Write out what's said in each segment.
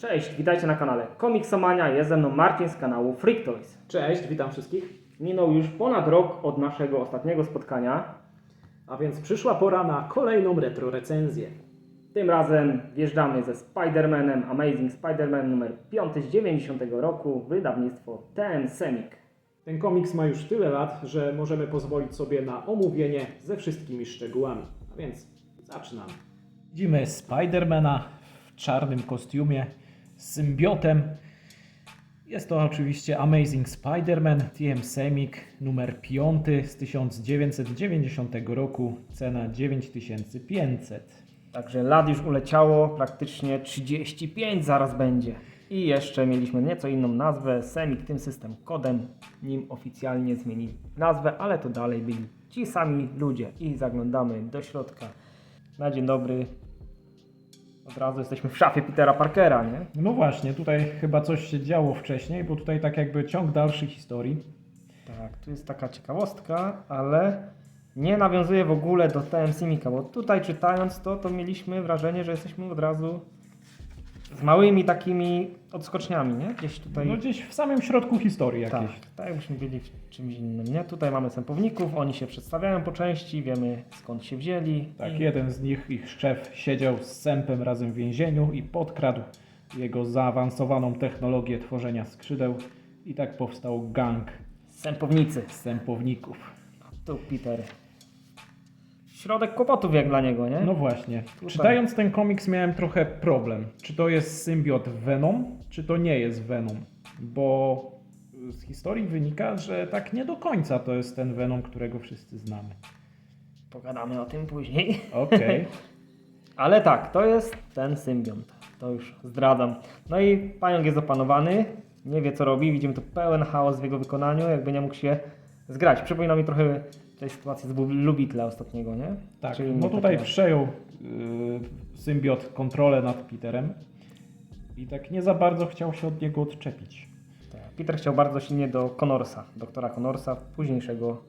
Cześć, witajcie na kanale Komiksomania, jest ze mną Marcin z kanału Freak Toys. Cześć, witam wszystkich. Minął już ponad rok od naszego ostatniego spotkania. A więc przyszła pora na kolejną retro recenzję. Tym razem wjeżdżamy ze Spider-Manem Amazing Spider-Man numer 5 z 90 roku, wydawnictwo TM Semik. Ten komiks ma już tyle lat, że możemy pozwolić sobie na omówienie ze wszystkimi szczegółami. A więc zaczynamy. Widzimy Spidermana w czarnym kostiumie symbiotem. Jest to oczywiście Amazing Spider-Man TM Semik numer 5 z 1990 roku, cena 9500. Także lat już uleciało, praktycznie 35 zaraz będzie. I jeszcze mieliśmy nieco inną nazwę, Semik tym system kodem, nim oficjalnie zmienili nazwę, ale to dalej byli ci sami ludzie. I zaglądamy do środka. Na dzień dobry. Od razu jesteśmy w szafie Petera Parkera, nie? No właśnie, tutaj chyba coś się działo wcześniej, bo tutaj tak jakby ciąg dalszy historii. Tak, tu jest taka ciekawostka, ale nie nawiązuje w ogóle do TM Simika, bo tutaj czytając to, to mieliśmy wrażenie, że jesteśmy od razu z małymi takimi odskoczniami, nie? Gdzieś tutaj... No gdzieś w samym środku historii tak, jakiejś. tak jakbyśmy byli w czymś innym, nie? Tutaj mamy sępowników, oni się przedstawiają po części, wiemy skąd się wzięli. Tak, i... jeden z nich, ich szef, siedział z Sępem razem w więzieniu i podkradł jego zaawansowaną technologię tworzenia skrzydeł i tak powstał gang Sępownicy. sępowników. Tu Peter. Środek kłopotów jak dla niego, nie? No właśnie. Czytając ten komiks miałem trochę problem. Czy to jest symbiot Venom, czy to nie jest Venom? Bo z historii wynika, że tak nie do końca to jest ten Venom, którego wszyscy znamy. Pogadamy o tym później. Okej. Ale tak, to jest ten symbiont. To już zdradzam. No i pająk jest opanowany, nie wie co robi. Widzimy tu pełen chaos w jego wykonaniu, jakby nie mógł się zgrać. Przypomina mi trochę tej sytuacji z Lubitla ostatniego, nie? Tak, Czyli no nie tutaj takie- przejął y, symbiot kontrolę nad Peterem i tak nie za bardzo chciał się od niego odczepić. Tak. Peter chciał bardzo silnie do Connorsa, doktora Connorsa, późniejszego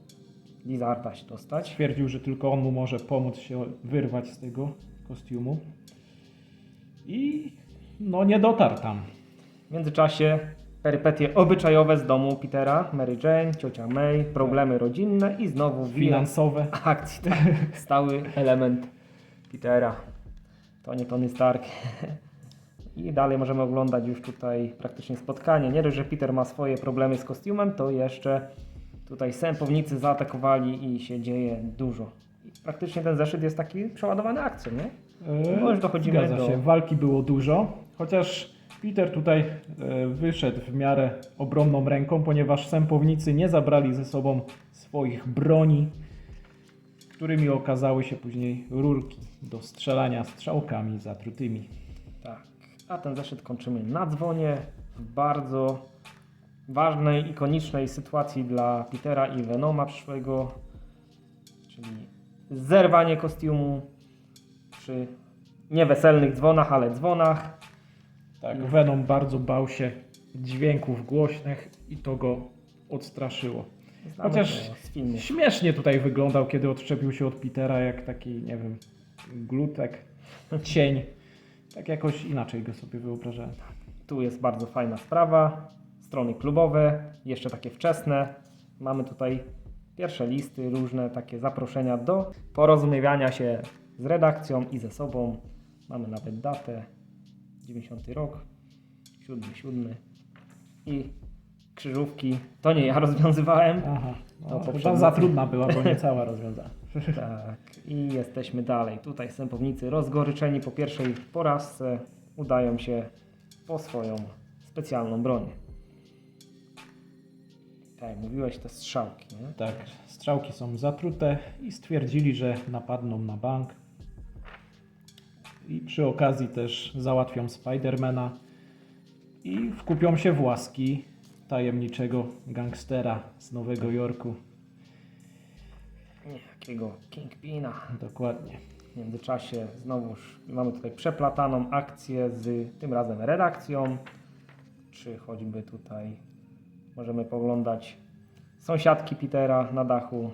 Lizarda się dostać. Twierdził, że tylko on mu może pomóc się wyrwać z tego kostiumu. I no nie dotarł tam. W międzyczasie perypetie obyczajowe z domu Petera, Mary Jane, ciocia May, problemy rodzinne i znowu Finansowe. akcji. Tak. Stały element Petera. To nie Tony Stark. I dalej możemy oglądać już tutaj praktycznie spotkanie. Nie dość, że Peter ma swoje problemy z kostiumem, to jeszcze tutaj sępownicy zaatakowali i się dzieje dużo. I praktycznie ten zeszyt jest taki przeładowany akcją, nie? No już dochodzimy Zgadza do- się, walki było dużo, chociaż Peter tutaj e, wyszedł w miarę obronną ręką, ponieważ sępownicy nie zabrali ze sobą swoich broni, którymi okazały się później rurki do strzelania strzałkami zatrutymi. Tak. A ten zeszyt kończymy na dzwonie w bardzo ważnej, ikonicznej sytuacji dla Petera i Venoma przyszłego, czyli zerwanie kostiumu przy nieweselnych dzwonach, ale dzwonach. Tak, Venom bardzo bał się dźwięków głośnych i to go odstraszyło. Znamy Chociaż to z filmu. Śmiesznie tutaj wyglądał, kiedy odczepił się od Petera, jak taki, nie wiem, glutek, cień. Tak jakoś inaczej go sobie wyobrażałem. Tu jest bardzo fajna sprawa. Strony klubowe, jeszcze takie wczesne. Mamy tutaj pierwsze listy, różne takie zaproszenia do porozumiewania się z redakcją i ze sobą. Mamy nawet datę, 90 rok, 7, 7 i krzyżówki. To nie ja rozwiązywałem. Aha, To no, poprzednio. chyba za trudna była, bo nie cała rozwiązana. Tak, i jesteśmy dalej. Tutaj sępownicy rozgoryczeni po pierwszej porażce udają się po swoją specjalną broń. Tak, mówiłeś, te strzałki, nie? Tak, strzałki są zatrute i stwierdzili, że napadną na bank. I przy okazji też załatwią Spidermana i wkupią się w łaski tajemniczego gangstera z Nowego Jorku. Jakiego Kingpina. Dokładnie. W międzyczasie znowuż mamy tutaj przeplataną akcję z tym razem redakcją, czy choćby tutaj możemy poglądać sąsiadki Petera na dachu.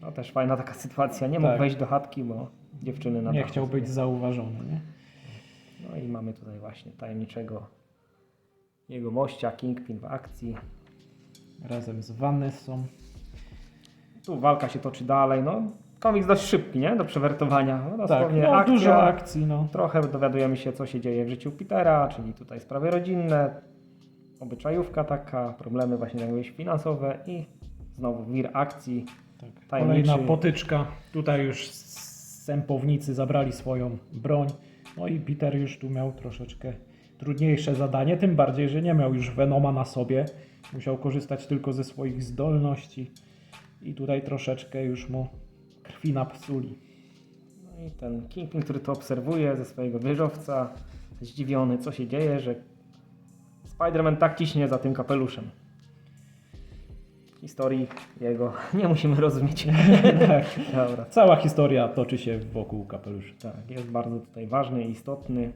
No też fajna taka sytuacja. Nie mógł Tak. wejść do chatki, bo dziewczyny na Nie dachu chciał być zauważony, nie? No i mamy tutaj właśnie tajemniczego jego mościa, Kingpin w akcji. Razem z Vanessą. Tu walka się toczy dalej, no komiks dość szybki, nie? Do przewertowania. No, Tak, no, akcja. dużo akcji, no. Trochę dowiadujemy się, co się dzieje w życiu Petera, czyli tutaj sprawy rodzinne, obyczajówka taka, problemy właśnie jakieś finansowe i znowu wir akcji. Tak. Kolejna potyczka. Tutaj już sępownicy zabrali swoją broń. No i Peter już tu miał troszeczkę trudniejsze zadanie, tym bardziej, że nie miał już Venoma na sobie. Musiał korzystać tylko ze swoich zdolności. I tutaj troszeczkę już mu krwi napsuli. No i ten Kingpin, który to obserwuje ze swojego wieżowca, zdziwiony, co się dzieje, że Spider-Man tak ciśnie za tym kapeluszem. Historii jego nie musimy rozumieć. Tak. Dobra. Cała historia toczy się wokół kapelusza. Tak, jest bardzo tutaj ważny istotny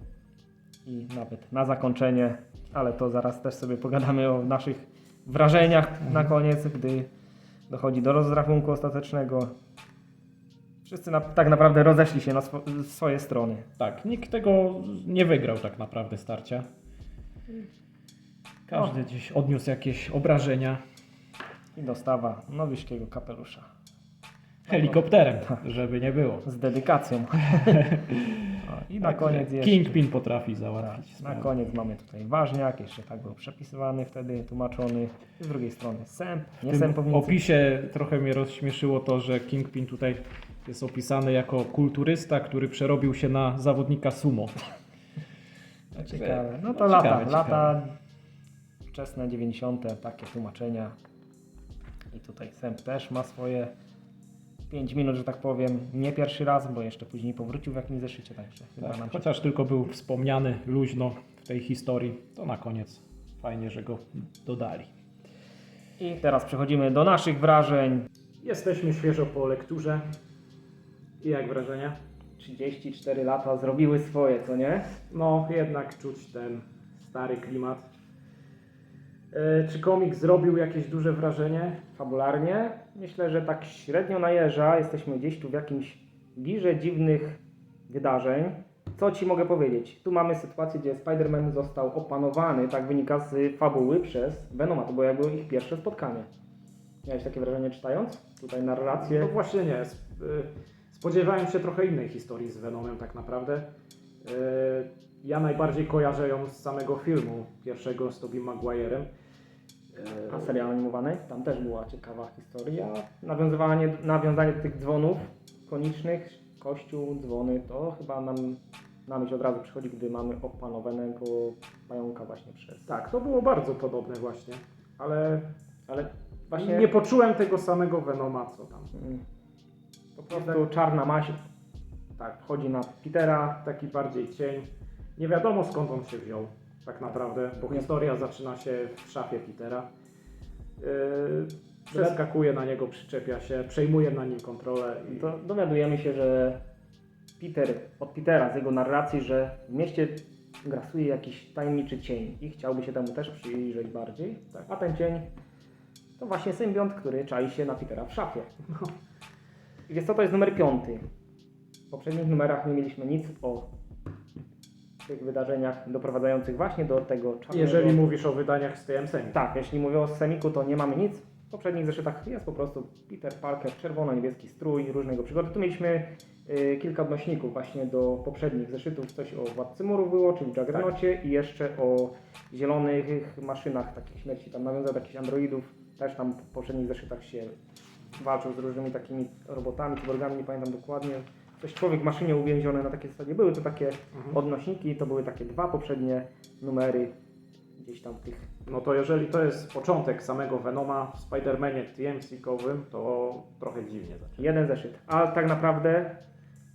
i nawet na zakończenie, ale to zaraz też sobie pogadamy o naszych wrażeniach na koniec, gdy dochodzi do rozrachunku ostatecznego. Wszyscy na, tak naprawdę rozeszli się na swo, swoje strony. Tak, nikt tego nie wygrał tak naprawdę starcia. Każdy gdzieś odniósł jakieś obrażenia I dostawa nowiszkiego kapelusza. helikopterem, żeby nie było. Z dedykacją. I na Także koniec jeszcze. Kingpin potrafi Tak, załatwić. na sprawę. koniec mamy tutaj ważniak, jeszcze tak był przepisywany wtedy, tłumaczony. Z drugiej strony sęp, nie W opisie trochę mnie rozśmieszyło to, że Kingpin tutaj jest opisany jako kulturysta, który przerobił się na zawodnika sumo. Ciekawe. No No, to ciekawe, lata, ciekawe. lata wczesne 90. takie tłumaczenia. I tutaj Sęp też ma swoje 5 minut, że tak powiem. Nie pierwszy raz, bo jeszcze później powrócił w jakimś zeszycie, także Tak, się... chociaż tylko był wspomniany luźno w tej historii, to na koniec fajnie, że go dodali. I teraz przechodzimy do naszych wrażeń. Jesteśmy świeżo po lekturze. I jak wrażenia? 34 lata zrobiły swoje, co nie? No, jednak czuć ten stary klimat. E, czy komik zrobił jakieś duże wrażenie? Fabularnie myślę, że tak średnio najeżdża. Jesteśmy gdzieś tu w jakimś wirze dziwnych wydarzeń. Co ci mogę powiedzieć? Tu mamy sytuację, gdzie Spider-Man został opanowany, tak wynika z fabuły, przez Venoma. To było jakby ich pierwsze spotkanie. Miałeś takie wrażenie czytając? Tutaj narrację. No właśnie nie. Y, Spodziewałem się trochę innej historii z Venomem tak naprawdę. Y, Ja najbardziej kojarzę ją z samego filmu pierwszego z Tobey Maguire'em. Y, A serial animowany? Tam też była ciekawa historia. Nawiązywanie, nawiązanie do tych dzwonów konicznych, kościół, dzwony, to chyba nam na myśl od razu przychodzi, gdy mamy opanowanego pająka właśnie przez... Tak, to było bardzo podobne właśnie, ale Ale właśnie... nie poczułem tego samego Venoma, co tam. Mm. Po prostu czarna maść Tak, wchodzi na Petera. taki bardziej cień. Nie wiadomo skąd on się wziął, tak naprawdę, bo historia zaczyna się w szafie Petera. Yy, przeskakuje na niego, przyczepia się, przejmuje na nim kontrolę i To dowiadujemy się, że Peter, od Petera z jego narracji, że w mieście grasuje jakiś tajemniczy cień i chciałby się temu też przyjrzeć bardziej. Tak. A ten cień to właśnie symbiont, który czai się na Petera w szafie. No. I wiesz co, to jest numer piąty. W poprzednich numerach nie mieliśmy nic o tych wydarzeniach doprowadzających właśnie do tego czarnego... jeżeli mówisz o wydaniach z TMS. Tak, jeśli mówię o Semiku, to nie mamy nic. W poprzednich zeszytach jest po prostu Peter Parker, czerwono-niebieski strój, różne jego przygody. Tu mieliśmy y, kilka odnośników właśnie do poprzednich zeszytów. Coś o Władcy Muru było, czyli Juggernaucie i jeszcze o zielonych maszynach takich śmierci. Tam nawiązał do jakichś androidów. Też tam w poprzednich zeszytach się walczył z różnymi takimi robotami, cyborgami, nie pamiętam dokładnie. Coś człowiek maszynie uwięziony na takiej zasadzie. Były to takie Mhm. odnośniki, to były takie dwa poprzednie numery gdzieś tam tych No to jeżeli to jest początek samego Venoma w Spider-Manie TMC-kowym, to trochę dziwnie zaczyna. Jeden zeszyt. A tak naprawdę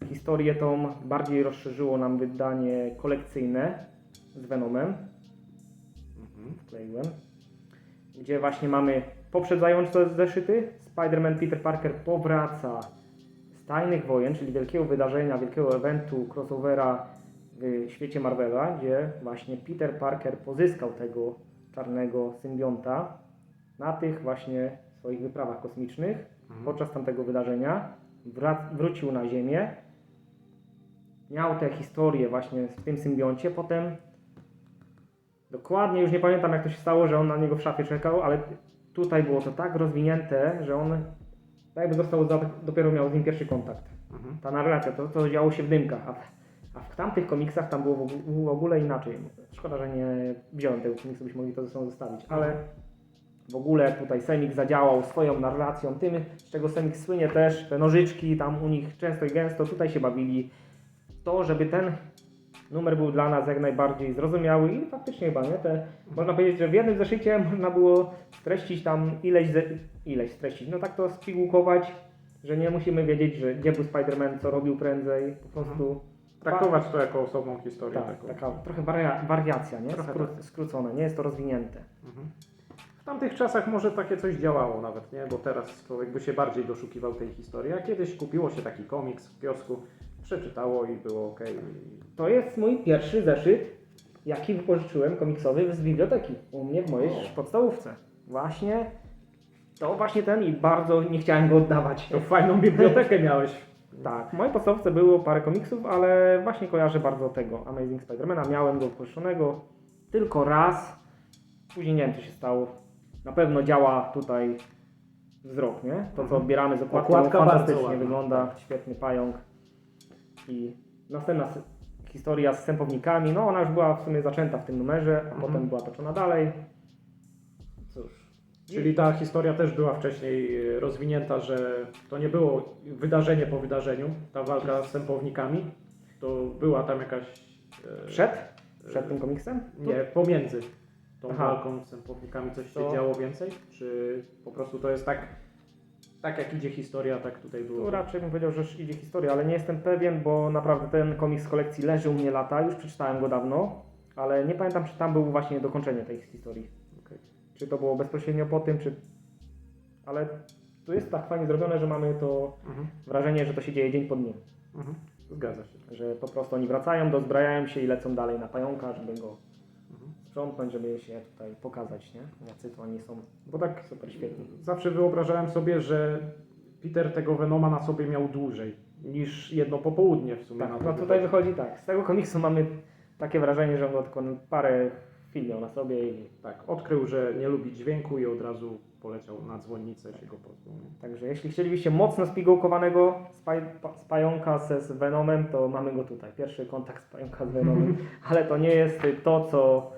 historię tą bardziej rozszerzyło nam wydanie kolekcyjne z Venomem, Mhm. wkleiłem, gdzie właśnie mamy poprzedzające zeszyty. Spider-Man Peter Parker powraca z tajnych wojen, czyli wielkiego wydarzenia, wielkiego eventu, crossovera w świecie Marvela, gdzie właśnie Peter Parker pozyskał tego czarnego symbionta na tych właśnie swoich wyprawach kosmicznych Mhm. podczas tamtego wydarzenia. Wrac- wrócił na Ziemię miał te historie właśnie w tym symbioncie, potem dokładnie już nie pamiętam jak to się stało, że on na niego w szafie czekał, ale tutaj było to tak rozwinięte, że on tak jakby został za, dopiero miał z nim pierwszy kontakt. Mhm. Ta narracja, to co działo się w dymkach, a w, a w tamtych komiksach tam było w ogóle inaczej. Szkoda, że nie wziąłem tego komiksu, byśmy mogli to ze sobą zostawić, ale w ogóle tutaj Semik zadziałał swoją narracją, tym, z czego Semik słynie też, te nożyczki tam u nich często i gęsto, tutaj się bawili. To, żeby ten numer był dla nas jak najbardziej zrozumiały i faktycznie chyba, nie? Te, można powiedzieć, że w jednym zeszycie można było streścić tam ileś, ze, ileś streścić, no tak to spigułkować, że nie musimy wiedzieć, że gdzie był Spider-Man, co robił prędzej, po prostu... Traktować to jako osobną historię. Tak, taką. taka trochę waria, wariacja, nie? Trochę Skró, tak. skrócone, nie jest to rozwinięte. Mhm. W tamtych czasach może takie coś działało nawet, nie? Bo teraz człowiek by się bardziej doszukiwał tej historii, a kiedyś kupiło się taki komiks w kiosku, przeczytało i było ok. To jest mój pierwszy zeszyt, jaki wypożyczyłem komiksowy z biblioteki u mnie w mojej O. podstawówce. Właśnie to właśnie ten i bardzo nie chciałem go oddawać. To fajną bibliotekę miałeś. Tak, w mojej podstawówce było parę komiksów, ale właśnie kojarzę bardzo tego Amazing Spidermana. Miałem go wypożyczonego tylko raz. Później nie wiem, co się stało. Na pewno działa tutaj wzrok, nie? To, co Mhm. odbieramy z okładką, Okładka fantastycznie wygląda. Świetny pająk. I następna historia z sępownikami. No, ona już była w sumie zaczęta w tym numerze, a Mhm. potem była toczona dalej. Cóż. Czyli ta historia też była wcześniej e, rozwinięta, że to nie było wydarzenie po wydarzeniu, ta walka z sępownikami, to była tam jakaś... e, Przed? Przed tym komiksem? Nie, pomiędzy tą Aha. walką z sępownikami coś się To- działo więcej? Czy po prostu to jest tak, tak jak idzie historia, tak tutaj było? Tu raczej bym powiedział, że idzie historia, ale nie jestem pewien, bo naprawdę ten komiks z kolekcji leży u mnie lata, już przeczytałem go dawno, ale nie pamiętam, czy tam był właśnie dokończenie tej historii. Okej. Czy to było bezpośrednio po tym, czy... Ale tu jest tak fajnie zrobione, że mamy to Mhm. wrażenie, że to się dzieje dzień po dniu. Mhm. Zgadza się. Że po prostu oni wracają, dozbrajają się i lecą dalej na pająka, żeby go Mhm. sprzątnąć, żeby się tutaj pokazać, nie? Jacy to oni są. Bo tak super świetni. Zawsze wyobrażałem sobie, że Peter tego Venoma na sobie miał dłużej niż jedno popołudnie w sumie. Tak, no tutaj wychodzi tak. Z tego komiksu mamy takie wrażenie, że on go tylko parę chwil miał na sobie i Tak, odkrył, że nie lubi dźwięku i od razu poleciał na dzwonnicę się go pozbył. nie? Także jeśli chcielibyście mocno spigułkowanego spaj, pa, z pająka ze, z Venomem, to mamy go tutaj. Pierwszy kontakt z pająka z Venomem. Ale to nie jest y, to, co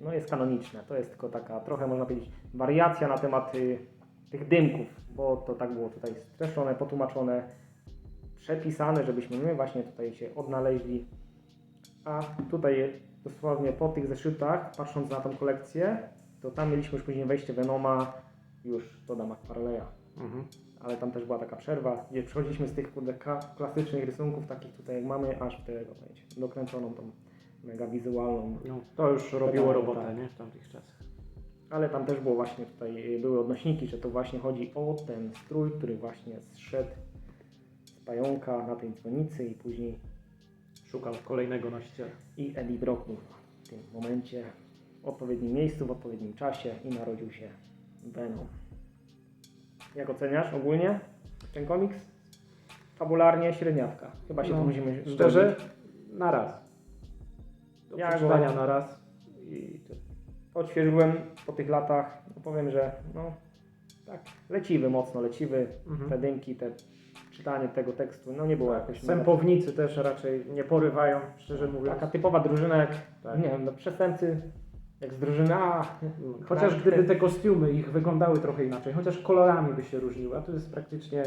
no jest kanoniczne. To jest tylko taka trochę, można powiedzieć, wariacja na temat y, tych dymków, bo to tak było tutaj streszczone, potłumaczone, przepisane, żebyśmy my właśnie tutaj się odnaleźli. A tutaj dosłownie po tych zeszytach, patrząc na tą kolekcję, to tam mieliśmy już później wejście Venoma już do Dama. Mhm. Ale tam też była taka przerwa, gdzie przechodziliśmy z tych kurde, klasycznych rysunków, takich tutaj jak mamy, aż w tego, dokręconą tą mega wizualną. No, to już robiło robotę tak. nie? w tamtych czasach. Ale tam też było właśnie tutaj, y, były odnośniki, że to właśnie chodzi o ten strój, który właśnie zszedł z pająka na tej dzwonicy i później Szukał kolejnego nosiciela. i Eddie Brock był w tym momencie w odpowiednim miejscu, w odpowiednim czasie i narodził się Venom. Jak oceniasz ogólnie ten komiks? Fabularnie średniawka. Chyba się No, tu musimy Szczerze, na raz. Przeczytania go- na raz. I Odświeżyłem po tych latach. No powiem, że no tak, leciwy, mocno leciwy. Mhm. Te dymki, te czytanie tego tekstu, no nie było jakoś... Sępownicy też raczej nie porywają, szczerze mówiąc. Taka typowa drużyna jak, Tak. nie wiem, no przestępcy jak z drużyny A. Chociaż Tak, gdyby te- te kostiumy ich wyglądały trochę inaczej, chociaż kolorami by się różniły, a tu jest praktycznie...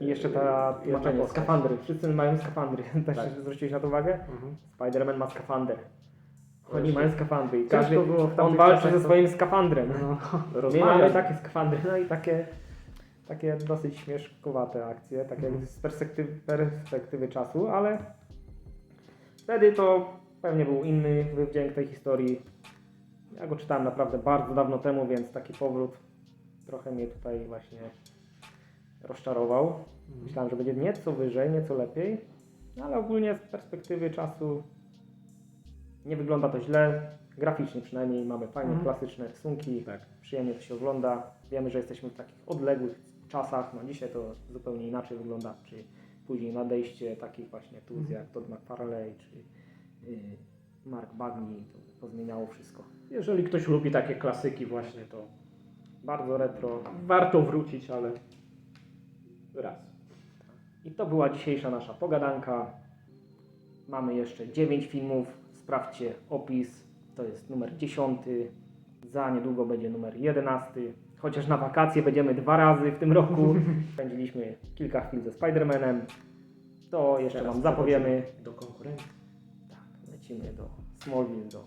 I jeszcze ta tłumaczenie, postać. skafandry. Wszyscy mają skafandry. Też Tak. zwróciłeś na to uwagę? Mhm. Spider-Man ma skafander. Oni mają skafandry i każdy, on walczy ze to- swoim skafandrem. No, My mamy takie skafandry, no i takie, takie dosyć śmieszkowate akcje, tak jak Mhm. z perspektywy, perspektywy czasu, ale wtedy to pewnie był inny wydźwięk tej historii. Ja go czytałem naprawdę bardzo dawno temu, więc taki powrót trochę mnie tutaj właśnie rozczarował. Mhm. Myślałem, że będzie nieco wyżej, nieco lepiej, no ale ogólnie z perspektywy czasu nie wygląda to źle. Graficznie przynajmniej mamy fajne, Mhm. klasyczne rysunki, Tak. przyjemnie to się ogląda. Wiemy, że jesteśmy w takich odległych czasach. No dzisiaj to zupełnie inaczej wygląda, czy później nadejście takich właśnie tuz jak Todd McFarlane czy y, Mark Bagney, to pozmieniało wszystko. Jeżeli ktoś lubi takie klasyki właśnie, to Bardzo retro. warto wrócić, ale raz. I to była dzisiejsza nasza pogadanka. Mamy jeszcze 9 filmów. Sprawdźcie opis. To jest numer 10. Za niedługo będzie numer 11. Chociaż na wakacje będziemy dwa razy w tym roku. Spędziliśmy kilka chwil ze Spider-Manem. To jeszcze Teraz Wam zapowiemy. do konkurencji. Tak, lecimy do Smallville, do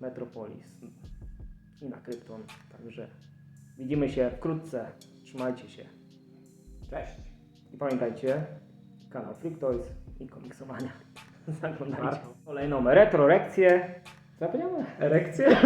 Metropolis i na Krypton. Także widzimy się wkrótce. Trzymajcie się. Cześć. I pamiętajcie, kanał Freak Toys i Komiksomania. Zaglądajcie. Kolejną retrorekcję. Powiedziałem? Erekcję?